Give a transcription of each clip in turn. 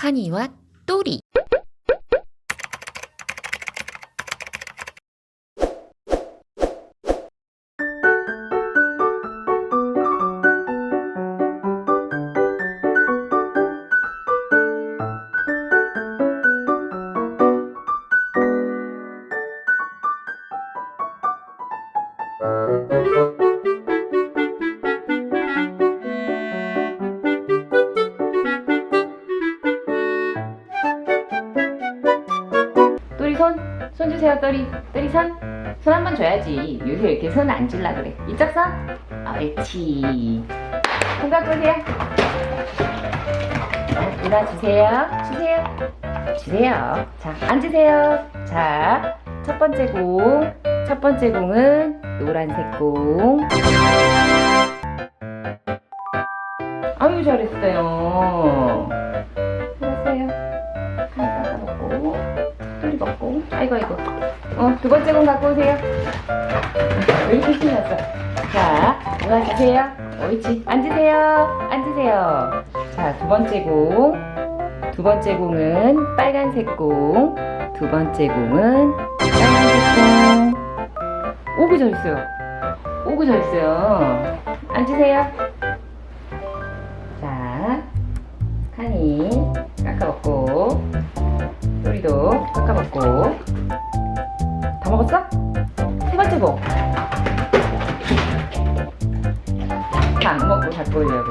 카니와 또 손, 손 주세요, 또리. 또리 손. 손 한 번 줘야지. 요새 이렇게 손안 줄라 그래. 이쪽 손. 옳지. 손 갖고 오세요. 어, 누나 주세요. 주세요. 주세요. 자, 앉으세요. 자, 첫 번째 공. 첫 번째 공은 노란색 공. 아유, 잘했어요. 잘했어요. 하나 깎아먹고. 뚜리 먹고. 아이고, 아이고. 어, 두 번째 공 갖고 오세요. 왜 이렇게 신났어? 자, 누나 주세요. 옳지. 앉으세요. 앉으세요. 자, 두 번째 공. 두 번째 공은 빨간색 공. 두 번째 공은 빨간색 공. 오구 잘했어요. 오구 잘했어요. 앉으세요. 자, 칸이 안 먹고 갖고 오려고.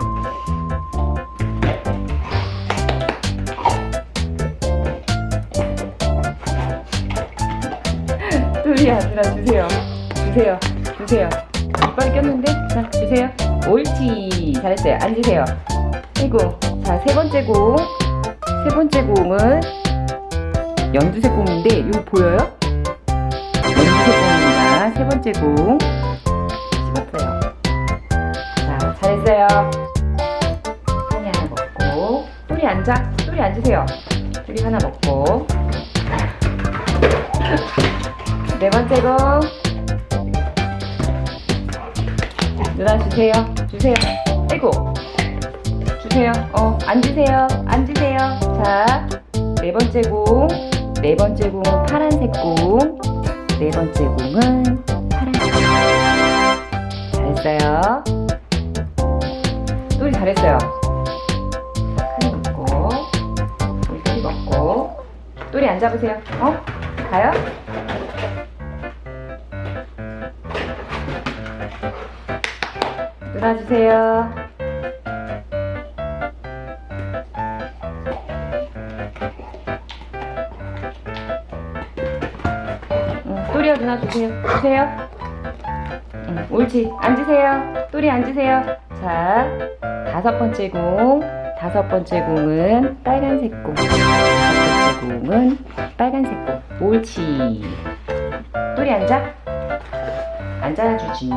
뚜리야, 누나 주세요. 주세요. 주세요. 이빨이 꼈는데? 자, 주세요. 옳지. 잘했어요. 앉으세요. 아이고. 자, 세 번째 공. 세 번째 공은 연두색 공인데 이거 보여요? 연두색 공입니다. 세 번째 공 자, 잘했어요. 하니 하나 먹고 또리 앉아. 또리 앉으세요. 또리 하나 먹고 네 번째 공 누나 주세요. 주세요. 아이고 주세요. 어, 앉으세요. 앉으세요. 자, 네 번째 공. 네 번째 공은 파란색 공. 네 번째 공은 파란색 공. 잘했어요. 잘했어요. 칸이 먹고, 똘이 먹고. 똘이 앉아보세요. 어? 가요? 누나 주세요. 응, 또리야 누나 주세요. 주세요. 응, 옳지. 앉으세요. 또리 앉으세요. 자, 다섯 번째 공. 다섯 번째 공은 빨간색 공. 다섯 번째 공은 빨간색 공. 옳지. 또리 앉아. 앉아주지.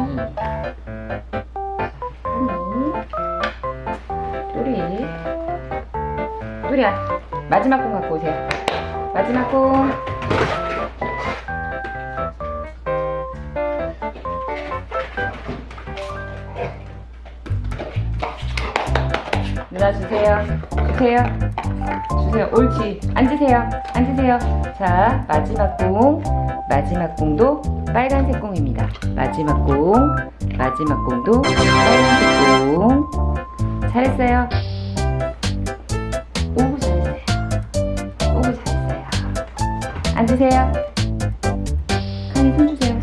또리. 또리야. 마지막 공 갖고 오세요. 마지막 공. 누나 주세요. 주세요. 주세요. 옳지. 앉으세요. 앉으세요. 자, 마지막 공. 마지막 공도 빨간색 공입니다. 마지막 공. 마지막 공도 빨간색 공. 잘했어요. 오구 잘했어요. 오구 잘했어요. 앉으세요. 칸이 손 주세요.